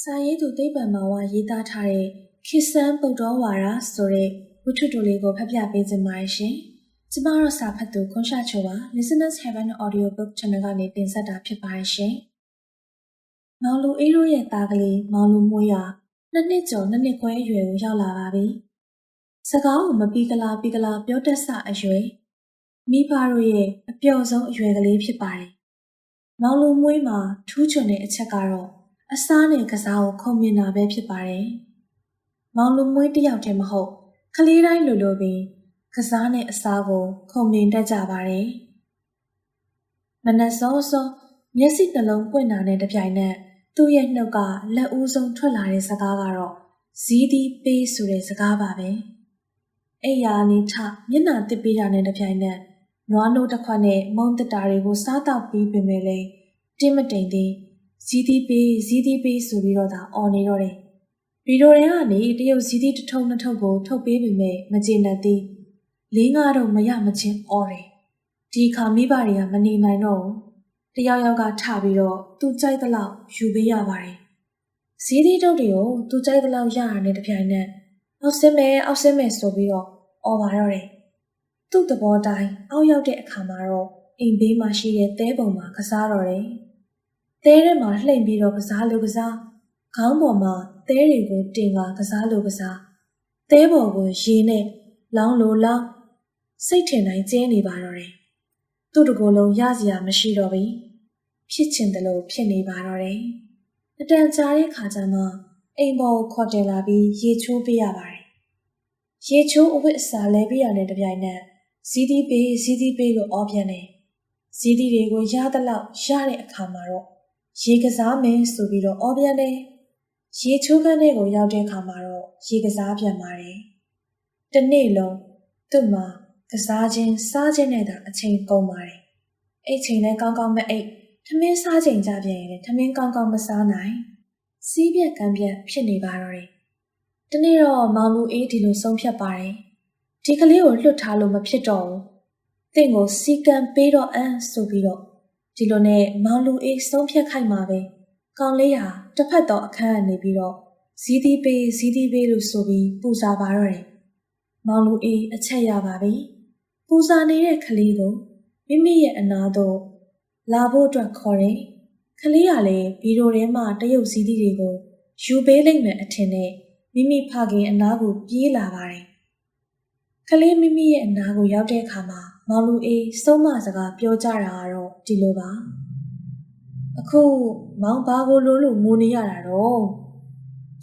စာရေးသူသိပ္ပံမောင်ဝရေးသားထားတဲ့ခေတ်ဆန်းပုတ်တော်ဝါဒဆိုတဲ့ဝတ္ထုတိုလေးကိုဖတ်ပြပေးခြင်းပါတယ်ရှင်။ကျမတို့စာဖတ်သူခွန်ရှာချိုပါ Listeners Heaven Audio Book Channel ကနေတင်ဆက်တာဖြစ်ပါတယ်ရှင်။မောင်လူအေးတို့ရဲ့သားကလေးမောင်လူမွေးရနှစ်နှစ်ကျော်နှစ်နှစ်ခွဲအရွယ်ကိုရောက်လာပါပြီ။စကားကိုမပီကလာပီကလာပြောတတ်စအရွယ်မိဘတို့ရဲ့အပျော်ဆုံးအရွယ်ကလေးဖြစ်ပါတယ်။မောင်လူမွေးမှာထူးချွန်တဲ့အချက်ကတော့ အစားနဲ့ကစားကိုခုံမြင်တာပဲဖြစ်ပါတယ်။မောင်လူမွေးတစ်ယောက်တည်းမဟုတ်ကလေးတိုင်းလိုလိုပင်ကစားနဲ့အစားကိုခုံမြင်တတ်ကြပါတယ်။မနက်စောစောမျက်စိနှလုံးပွင့်တာနဲ့တပြိုင်နက်သူ့ရဲ့နှုတ်ကလက်ဦးဆုံးထွက်လာတဲ့စကားကတော့ဇီးဒီပေးဆိုတဲ့စကားပါပဲ။အဲ့ရာနေထမျက်နှာတစ်ပေးတာနဲ့တပြိုင်နက်နွားနို့တစ်ခွက်နဲ့မုံတတာတွေကိုစားတော့ပြီးပြင်မဲ့လေတင်းမတိမ်သေး ဇီးသီးပေးဇီးသီးပေးဆိုပြီးတော့သာအော်နေတော့တယ်ဗီဒိုရန်ကနေတရုတ်ဇီးသီးတစ်ထုံနှစ်ထုံကိုထုတ်ပေးပေမဲ့မကျေနပ်သေးလင်းကားတော့မရမချင်းအော်တယ်ဒီခါမိဘတွေကမနေနိုင်တော့တယောက်ယောက်ကထပြီးတော့သူကြိုက်သလောက်ယူပေးရပါတယ်ဇီးသီးတုပ်တွေကိုသူကြိုက်သလောက်ရတာနဲ့တပြိုင်နက်အောက်ဆင်းမယ်အောက်ဆင်းမယ်ဆိုပြီးတော့အော်ပါတော့တယ်သူ့သဘောတိုင်းအောက်ရောက်တဲ့အခါမှာတော့အိမ်ဘေးမှာရှိတဲ့တဲပုံမှာကစားတော့တယ် သဲထဲမှာလှိမ့်ပြီးတော့ကစားလို့ကစားခေါင်းပေါ်မှာသဲတွေကိုတင်ကကစားလို့ကစားသဲပေါ်ကိုရေနဲ့လောင်းလို့လောင်းစိတ်ထင်တိုင်းကျင်းနေပါတော့တယ်သူ့တကိုယ်လုံးရစရာမရှိတော့ဘူးဖြစ်ချင်တယ်လို့ဖြစ်နေပါတော့တယ်အတန်ကြာတဲ့ခါကျမှအိမ်ပေါ်ကိုခေါ်တင်လာပြီးရေချိုးပေးရပါတယ်ရေချိုးအဝတ်အစားလဲပေးရတဲ့တပြိုင်နက်ဇီးဒီပေးဇီးဒီပေးလို့အော်ပြန်တယ်ဇီးဒီတွေကိုရသလောက်ရတဲ့အခါမှာတော့ ရေကစားမယ်ဆိုပြီးတော့အော်ပြန်တယ်ရေချိုးခန်းထဲကိုရောက်တဲ့အခါမှာတော့ရေကစားပြန်ပါတယ်တနေ့လုံးသူ့မှာကစားခြင်းစားခြင်းနဲ့သာအချိန်ကုန်ပါတယ်အဲ့ချိန်လည်းကောင်းကောင်းမအိပ်ထမင်းစားချိန်ကြပြန်ရင်လည်းထမင်းကောင်းကောင်းမစားနိုင်စီးပြက်ကံပြက်ဖြစ်နေပါတော့တယ်တနေ့တော့မောင်လူအေးဒီလိုဆုံးဖြတ်ပါတယ်ဒီကလေးကိုလွတ်ထားလို့မဖြစ်တော့ဘူးတင့်ကိုစီကံပေးတော့အန်းဆိုပြီးတော့ ဒီလိုနဲ့မောင်လူအေးဆုံးဖြတ်ခိုက်မှာပဲကောင်းလေးဟာတစ်ဖက်တော့အခန်းကနေပြီးတော့ဇီးသီးပေးဇီးသီးပေးလို့ဆိုပြီးပူဇာပါတော့တယ်မောင်လူအေးအချက်ရပါပြီပူဇာနေတဲ့ကလေးကိုမိမိရဲ့အနာတော့လာဖို့အတွက်ခေါ်တယ်ကလေးကလည်းဗီဒီယိုထဲမှာတရုတ်ဇီးသီးတွေကိုယူပေးလိုက်မယ်အထင်နဲ့မိမိဖခင်အနာကိုပြေးလာပါတယ် ကလေးမိမိရဲ့အနာကိုရောက်တဲ့အခါမှာမောင်လူအေးစုံမစကားပြောကြတာကတော့ဒီလိုပါအခုမောင်ဘာကိုလိုလို့ငိုနေရတာတော့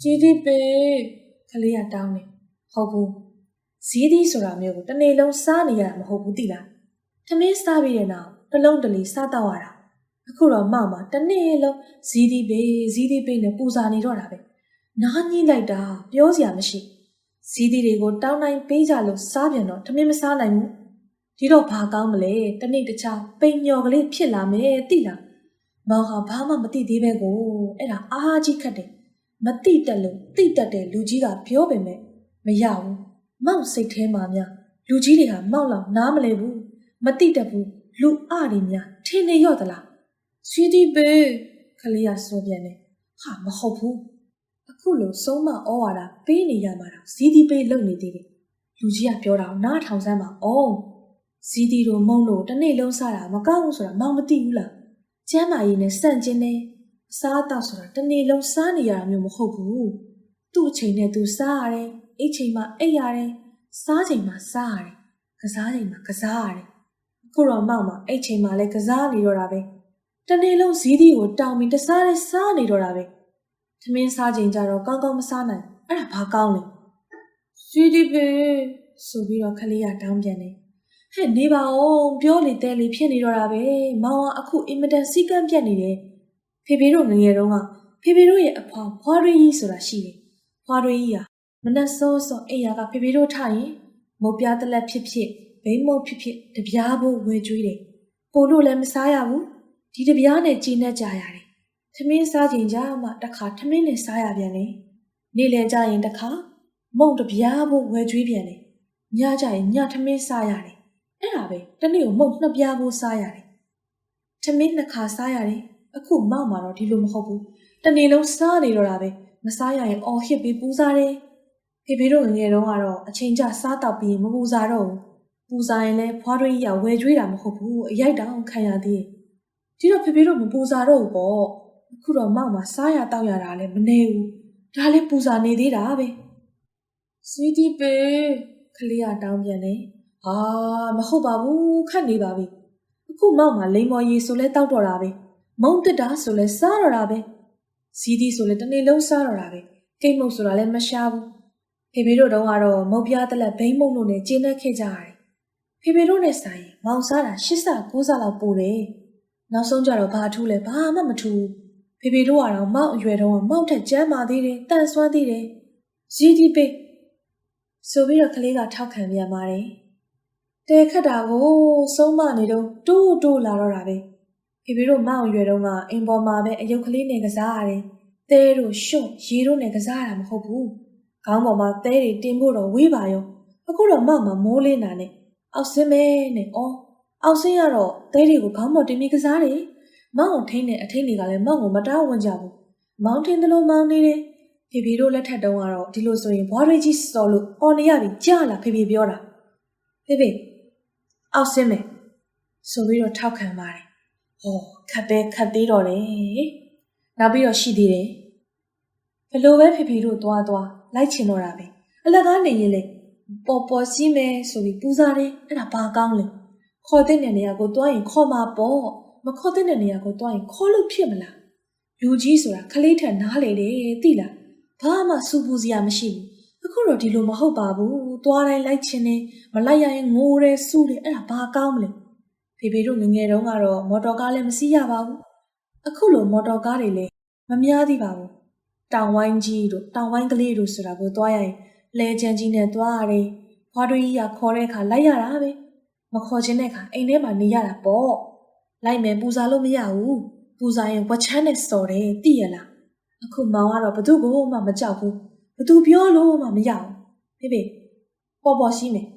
ကြီးဒီပေကလေးကတောင်းနေဟုတ်ဘူးဇီးသီးဆိုတာမျိုးကိုတစ်နေ့လုံးစားနေရတာမဟုတ်ဘူးသိလားထမင်းစားပြီးတဲ့နောက်တစ်လုံးတစ်လီစားတော့ရတာအခုတော့မောင်မှာတစ်နေ့လုံးဇီးသီးပေဇီးသီးပေနဲ့ပူဇာနေတော့တာပဲနားညှိလိုက်တာပြောစရာမရှိ ဇီးသီးတွေကိုတောင်းတိုင်းပေးကြလို့စားပြန်တော့ထမင်းမစားနိုင်ဘူးဒီတော့ဘာကောင်းမလဲတနေ့တခြားပိန်ညော်ကလေးဖြစ်လာမယ်သိလားမောင်ဟာဘာမှမသိသေးပဲကိုအဲ့ဒါအားကြီးခတ်တယ်မသိတတ်လို့သိတတ်တဲ့လူကြီးကပြောပေမဲ့မရဘူးမောင်စိတ်ထဲမှာများလူကြီးတွေကမောက်လောက်နားမလဲဘူးမသိတတ်ဘူးလူအတွေများထင်းနေရော့သလားဆွီဒီဘေခလေးကဆိုပြန်တယ်ဟာမဟုတ်ဘူး အခုလိုဆုံးမဩဝါဒပေးနေရမှာတော့ဇီဒီပေးလုပ်နေသေးတယ်လူကြီးကပြောတာနားထောင်စမ်းပါအောင်ဇီဒီတို့မုံလို့တစ်နေ့လုံးစားတာမကောင်းဘူးဆိုတာမောင်မသိဘူးလားကျမ်းမာရေးနဲ့စန့်ကျင်နေအစားအသောက်ဆိုတာတစ်နေ့လုံးစားနေရတာမျိုးမဟုတ်ဘူးသူ့အချိန်နဲ့သူစားရတယ်အိတ်ချိန်မှာအိတ်ရတယ်စားချိန်မှာစားရတယ်ကစားချိန်မှာကစားရတယ်အခုတော့မောက်မှာအိတ်ချိန်မှာလည်းကစားနေတော့တာပဲတစ်နေ့လုံးဇီးဒီကိုတောင်းပြီးတစားနဲ့စားနေတော့တာပဲ သမင်းစားချိန်ကြတော့ကောင်းကောင်းမစားနိုင်အဲ့ဒါဘာကောင်းလဲဇီးဒီပဲဆိုပြီးတော့ခလေးကတောင်းပြန်တယ်ဟဲ့နေပါဦးပြောလေတဲလေဖြစ်နေတော့တာပဲမောင်ကအခုအင်မတန်စီကံပြတ်နေတယ်ဖေဖေတို့ငငယ်တုန်းကဖေဖေတို့ရဲ့အဖွာဖွားရီကြီးဆိုတာရှိတယ်ဖွားရီကြီးဟာမနက်စောစောအိယာကဖေဖေတို့ထရင်မုတ်ပြားတလက်ဖြစ်ဖြစ်ဘိမုတ်ဖြစ်ဖြစ်တပြားဖို့ဝယ်ကျွေးတယ်ကိုလို့လည်းမစားရဘူးဒီတပြားနဲ့จีနဲ့ကြရတယ် ထမင်းစားချိန်ကြမှတစ်ခါထမင်းနဲ့စားရပြန်တယ်နေ့လည်ကြရင်တစ်ခါမုံတပြားဖို့ဝယ်ကျွေးပြန်တယ်ညကြရင်ညထမင်းစားရတယ်အဲ့ဒါပဲတနေ့ကိုမုံနှစ်ပြားဖို့စားရတယ်ထမင်းနှစ်ခါစားရတယ်အခုမောက်မှာတော့ဒီလိုမဟုတ်ဘူးတနေ့လုံးစားနေတော့တာပဲမစားရရင်အော်ဟစ်ပြီးပူစားတယ်ဖေဖေတို့ငယ်ငယ်တုန်းကတော့အချိန်ကျစားတော့ပြီးမပူစားတော့ဘူးပူစားရင်လည်းဖွားထွေးကြီးကဝယ်ကြွေးတာမဟုတ်ဘူးအရိုက်တောင်ခံရသေးတယ်ဒီတော့ဖေဖေတို့မပူစားတော့ဘူးပေါ့ အခုတော့မောက်မှာစားရတောက်ရတာလည်းမနေဘူးဒါလည်းပူစားနေသေးတာပဲစီတီပေခလေးကတောင်းပြန်တယ်ဟာမဟုတ်ပါဘူးခတ်နေပါပြီအခုမောက်မှာလိမ္မော်ရည်ဆိုလဲတောက်တော့တာပဲမုံတက်တာဆိုလဲစားတော့တာပဲစီးဒီဆိုလည်းတစ်နေ့လုံးစားတော့တာပဲကိတ်မုတ်ဆိုတာလည်းမရှားဘူးဖေဖေတို့တုန်းကတော့မုတ်ပြားတလက်ဘိန်းမုတ်လို့နဲ့ကျင်းနေခဲ့ကြရတယ်ဖေဖေတို့နဲ့ဆိုင်ရင်မောင်စားတာ၈ဆ9ဆလောက်ပိုတယ်နောက်ဆုံးကြတော့ဘာထူးလဲဘာမှမထူး ဖေဖေတို့ကတော့မောက်အရွယ်တုန်းကမောက်ထက်ကျန်းမာသေးတယ်တန်ဆွမ်းသေးတယ်ဇီဒီပိဆိုပြီးတော့ကလေးကထောက်ခံပြန်ပါတယ်တဲခတ်တာကိုစုံးမနေတော့တိုးတိုးလာတော့တာပဲဖေဖေတို့မောင်ရွယ်တုန်းကအင်ပေါ်မှာပဲအယုတ်ကလေးနဲ့ကစားရတယ်။သဲတို့ရှုံရေတို့နဲ့ကစားရတာမဟုတ်ဘူး။ခေါင်းပေါ်မှာသဲတွေတင်ဖို့တော့ဝေးပါရော။အခုတော့မောင်မှာမိုးလင်းတာနဲ့အောက်ဆင်းမဲနဲ့အော်အောက်ဆင်းရတော့သဲတွေကိုခေါင်းပေါ်တင်ပြီးကစားတယ်။ မောင်ကိုထိန်းတဲ့အထိန်းတွေကလည်းမောင်ကိုမတားဝင်ကြဘူး။မောင်ထင်းသလိုမောင်နေတယ်။ဖေဖေတို့လက်ထက်တုန်းကတော့ဒီလိုဆိုရင်ဘွားတွေကြီးစော်လို့အော်နေရပြီကြားလားဖေဖေပြောတာ။ဖေဖေအောက်ဆင်းမယ်ဆိုပြီးတော့ထောက်ခံပါတယ်။ဟောခတ်တဲ့ခတ်သေးတော့တယ်နောက်ပြီးတော့ရှိသေးတယ်ဘလို့ပဲဖေဖေတို့သွားသွားလိုက်ချင်တော့တာပဲအလကားနေရင်လေပေါ်ပေါ်စီးမယ်ဆိုပြီးပူစားတယ်အဲ့ဒါဘာကောင်းလဲခေါ်တဲ့နေရာကိုသွားရင်ခေါ်မှာပေါ့ မခေါ်တဲ့နေရာကိုသွားရင်ခေါ်လို့ဖြစ်မလားလူကြီးဆိုတာခလေးထက်နားလေတယ်သိလားဘာမှစူပူစရာမရှိဘူးအခုတော့ဒီလိုမဟုတ်ပါဘူးသွားတိုင်းလိုက်ချင်တယ်မလိုက်ရရင်ငိုတယ်စူတယ်အဲ့ဒါဘာကောင်းမလဲဖေဖေတို့ငယ်ငယ်တုန်းကတော့မော်တော်ကားလည်းမစီးရပါဘူးအခုလိုမော်တော်ကားတွေလည်းမများသေးပါဘူးတောင်ဝိုင်းကြီးတို့တောင်ဝိုင်းကလေးတို့ဆိုတာကိုသွားရရင်လဲချန်ကြီးနဲ့သွားရတယ်ဘွားတို့ကြီးကခေါ်တဲ့အခါလိုက်ရတာပဲမခေါ်ခြင်းတဲ့အခါအိမ်ထဲမှာနေရတာပေါ့ လိုက်မယ်ပူဇာလို့မရဘူးပူဇာရင်ဝက်ချမ်းနဲ့စော်တယ်သိရလားအခုမောင်ကတော့ဘသူ့ကိုမှမကြောက်ဘူးဘသူပြောလို့မှမရဘူးဖေဖေပေါ်ပေါ်ရှိမယ်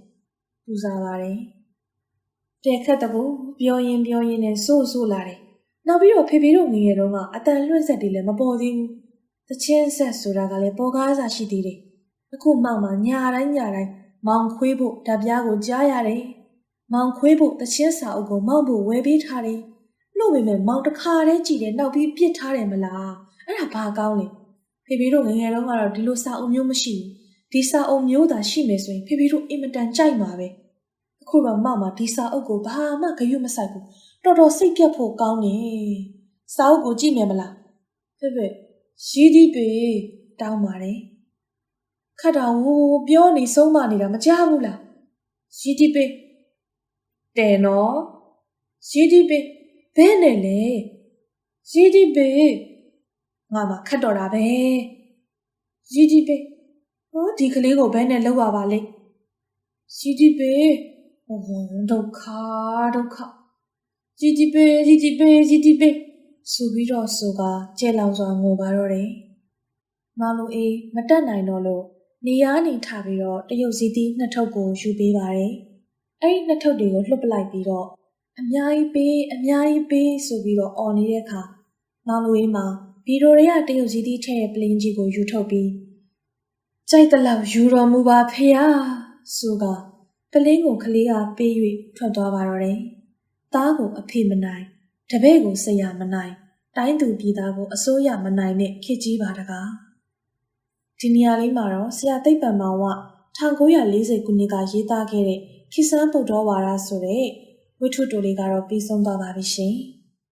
ပူဇာပါတယ်တဲ့ခတ်တဘူပြောရင်ပြောရင်နဲ့ဆိုးဆိုးလာတယ်။နောက်ပြီးတော့ဖေဖေတို့ငယ်ငယ်တုန်းကအတန်လွှင့်ဆက်တွေလည်းမပေါ်သေးဘူး။တချင်းဆက်ဆိုတာကလည်းပေါ်ကားစားရှိသေးတယ်။အခုမှောင်မှာညာတိုင်းညာတိုင်းမောင်ခွေးဖို့ဓာပြားကိုကြားရတယ်။ မောင်ခွေးဖို့တချင်းစာအုပ်ကိုမောင်ဖို့ဝယ်ပေးထားတယ်။လို့ပေမဲ့မောင်တစ်ခါတည်းကြည့်တယ်နောက်ပြီးပြစ်ထားတယ်မလား။အဲ့ဒါဘာကောင်းလဲ။ဖေဖေတို့ငယ်ငယ်တုန်းကတော့ဒီလိုစာအုပ်မျိုးမရှိဘူး။ဒီစာအုပ်မျိုးသာရှိမယ်ဆိုရင်ဖေဖေတို့အင်မတန်ကြိုက်မှာပဲ။အခုတော့မမဒီစာအုပ်ကိုဘာမှဂရုမစိုက်ဘူးတော်တော်စိတ်ပြတ်ဖို့ကောင်းနေစာအုပ်ကိုကြည့်မယ်မလားဖေဖေရီးဒီပေတောင်းပါတယ်ခတ်တော်ဟိုပြောနေဆုံးမနေတာမကြားဘူးလားရီးဒီပေ တဲနော်ရီဒီဘေးဘဲနဲ့လေရီဒီဘေးငါမှခတ်တော်တာပဲရီဒီဘေးဟောဒီကလေးကိုဘဲနဲ့လောက်ပါပါလေရီဒီဘေးဟောဒုက္ခဒုက္ခရီဒီဘေးရီဒီဘေးရီဒီဘေးဆိုပြီးတော့ဆိုကကြဲလောင်စွာငိုပါတော့တယ်မလိုအေးမတက်နိုင်တော့လို့နေရာနေထပြီးတော့တရုတ်စီတီနှစ်ထုပ်ကိုယူပေးပါတယ်။ အဲ့ဒီနှစ်ထုပ်တွေကိုလှုပ်ပလိုက်ပြီးတော့အများကြီးပေးအများကြီးပေးဆိုပြီးတော့អော်နေတဲ့အခါမောင်လူအေးမှာဗီဒီယိုတွေကတရုတ်စီသီးထည့်တဲ့ပလင်းကြီးကိုယူထုတ်ပြီးကြိုက်တဲ့လောက်ယူတော်မူပါဖေဟာဆိုကပလင်းကိုကလေးကပေး၍ထွက်သွားပါတော့တယ်။သားကိုအဖေမနိုင်တပည့်ကိုဆရာမနိုင်တိုင်းသူပြည်သားကိုအစိုးရမနိုင်နဲ့ခေတ်ကြီးပါတကား။ဒီနေရာလေးမှာတော့ဆရာသိပ္ပံမောင်က1940ခုနှစ်ကရေးသားခဲ့တဲ့ ခိစန်းပုတ်တော်ဝါဒဆိုတဲ့ဝိထုတိုလေးကတော့ပြီးဆုံးသွားပါပြီရှင်။